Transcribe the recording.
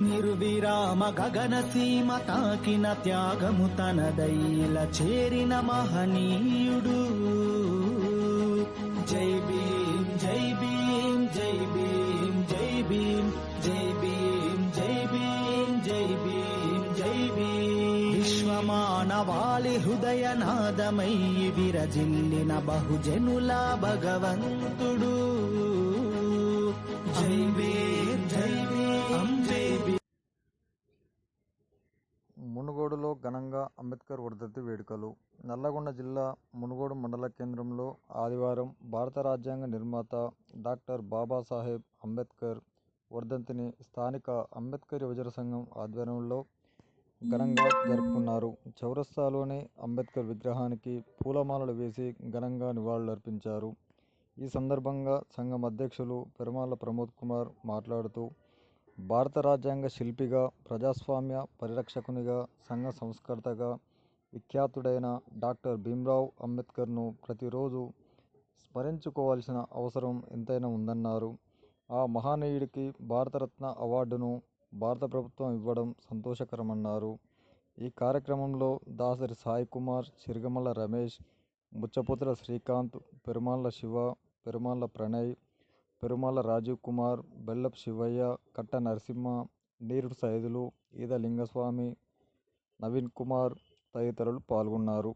నిర్విరామ గగన సీమ తాకిన త్యాగము తనదైల చేరిన మహనీయుడు. జై భీం జై భీం జై భీం జై భీం జై భీం జై భీం జై భీం జై భీం విశ్వమానవాళి హృదయనాదమై విరజిల్లిన బహుజనుల భగవంతుడు. జై భీం మునుగోడులో ఘనంగా అంబేద్కర్ వర్ధంతి వేడుకలు. నల్లగొండ జిల్లా మునుగోడు మండల కేంద్రంలో ఆదివారం భారత రాజ్యాంగ నిర్మాత డాక్టర్ బాబాసాహెబ్ అంబేద్కర్ వర్ధంతిని స్థానిక అంబేద్కర్ యువజన సంఘం ఆధ్వర్యంలో ఘనంగా జరుపుకున్నారు. చౌరస్తాలోని అంబేద్కర్ విగ్రహానికి పూలమాలలు వేసి ఘనంగా నివాళులర్పించారు. ఈ సందర్భంగా సంఘం అధ్యక్షులు పెరుమాళ్ళ ప్రమోద్ కుమార్ మాట్లాడుతూ భారత రాజ్యాంగ శిల్పిగా ప్రజాస్వామ్య పరిరక్షకునిగా సంఘ సంస్కర్తగా విఖ్యాతుడైన డాక్టర్ భీమ్రావ్ అంబేద్కర్ను ప్రతిరోజు స్మరించుకోవాల్సిన అవసరం ఎంతైనా ఉందన్నారు. ఆ మహానీయుడికి భారతరత్న అవార్డును భారత ప్రభుత్వం ఇవ్వడం సంతోషకరమన్నారు. ఈ కార్యక్రమంలో దాసరి సాయి కుమార్ సిరిగమల రమేష్ ముచ్చపుత్ర శ్రీకాంత్ పెరుమాళ్ళ శివ పెరుమాళ్ళ ప్రణయ్ పెరుమాళ రాజీవ్ కుమార్ బెల్లప్ శివయ్య కట్ట నరసింహ నీరుడు సైదులు ఈద లింగస్వామి నవీన్ కుమార్ తదితరులు పాల్గొన్నారు.